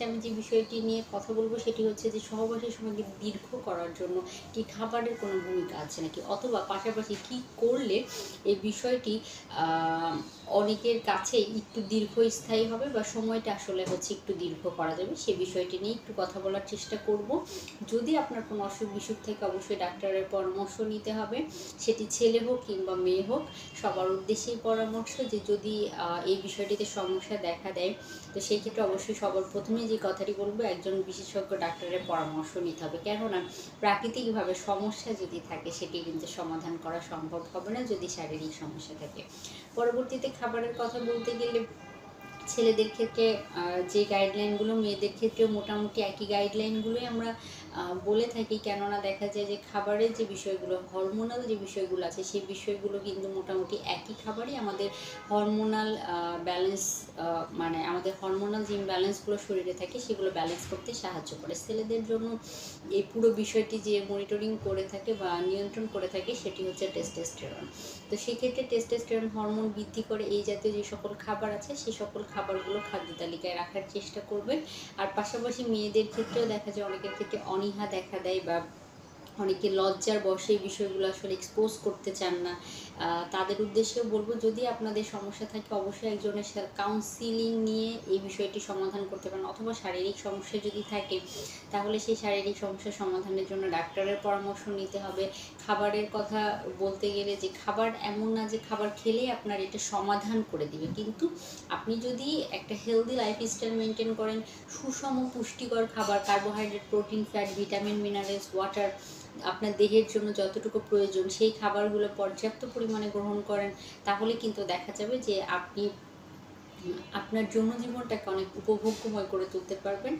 আজকে আমি যে বিষয়টি নিয়ে কথা বলব সেটি হচ্ছে যে সহবাসের সময়কে দীর্ঘ করার জন্য কি খাবারের কোনো ভূমিকা আছে নাকি? অথবা পাশাপাশি কি করলে এই বিষয়টি অনেকের কাছে একটু দীর্ঘস্থায়ী হবে বা সময়টা আসলে হচ্ছে একটু দীর্ঘ করা যাবে? সে বিষয়টি নিয়ে একটু কথা বলার চেষ্টা করব। যদি আপনার কোনো অসুখ বিসুখ থেকে অবশ্যই ডাক্তারের পরামর্শ নিতে হবে, সেটি ছেলে হোক কিংবা মেয়ে হোক, সবার উদ্দেশ্যেই পরামর্শ যে যদি এই বিষয়টিতে সমস্যা দেখা দেয়, তো সেই ক্ষেত্রে অবশ্যই সবার প্রথমে যে কথাটি বলব, একজন বিশেষজ্ঞ ডাক্তারের পরামর্শ নিতে হবে। কেননা প্রাকৃতিকভাবে সমস্যা যদি থাকে, সেটি কিন্তু সমাধান করা সম্ভব হবে না যদি শারীরিক সমস্যা থাকে। পরবর্তীতে খাবারের কথা বলতে গেলে, ছেলেদের ক্ষেত্রে যে গাইডলাইনগুলো মেয়েদের ক্ষেত্রেও মোটামুটি একই গাইডলাইনগুলোই আমরা বলে থাকি, কেননা দেখা যায় যে খাবারের যে বিষয়গুলো হরমোনাল যে বিষয়গুলো আছে, সেই বিষয়গুলো কিন্তু মোটামুটি একই খাবারই আমাদের হরমোনাল ব্যালেন্স মানে আমাদের হরমোনাল যে ইমব্যালেন্সগুলো শরীরে থাকে, সেগুলো ব্যালেন্স করতে সাহায্য করে। ছেলেদের জন্য এই পুরো বিষয়টি যে মনিটরিং করে থাকে বা নিয়ন্ত্রণ করে থাকে, সেটি হচ্ছে টেস্টোস্টেরন তো সেক্ষেত্রে টেস্টোস্টেরন হরমোন বৃদ্ধি করে এই জাতীয় যে সকল খাবার আছে সেই সকল খাবারগুলো খাদ্য তালিকায় রাখার চেষ্টা করবেন। আর পাশাপাশি মেয়েদের ক্ষেত্রেও দেখা যায়, অনেকের ক্ষেত্রে অনীহা দেখা দেয় বা অনেকে লজ্জার বসে এই বিষয়গুলো আসলে এক্সপোজ করতে চান না। তাদের উদ্দেশ্যেও বলব, যদি আপনাদের সমস্যা থাকে অবশ্যই একজনের সাথে কাউন্সিলিং নিয়ে এই বিষয়টি সমাধান করতে পারেন অথবা শারীরিক সমস্যা যদি থাকে, তাহলে সেই শারীরিক সমস্যা সমাধানের জন্য ডাক্তারের পরামর্শ নিতে হবে। খাবারের কথা বলতে গেলে যে খাবার এমন না যে খাবার খেলেই আপনার এটা সমাধান করে দিবে। কিন্তু আপনি যদি একটা হেলদি লাইফস্টাইল মেনটেন করেন, সুষম পুষ্টিকর খাবার carbohydrate protein fat vitamin minerals water আপনার দেহের জন্য যতটুকু প্রয়োজন, সেই খাবারগুলো পর্যাপ্ত পরিমাণে গ্রহণ করেন, তাহলে কিন্তু দেখা যাবে যে আপনি, আপনার আপনার জীবনটাকে অনেক উপভোগ্যময় করে তুলতে পারবেন।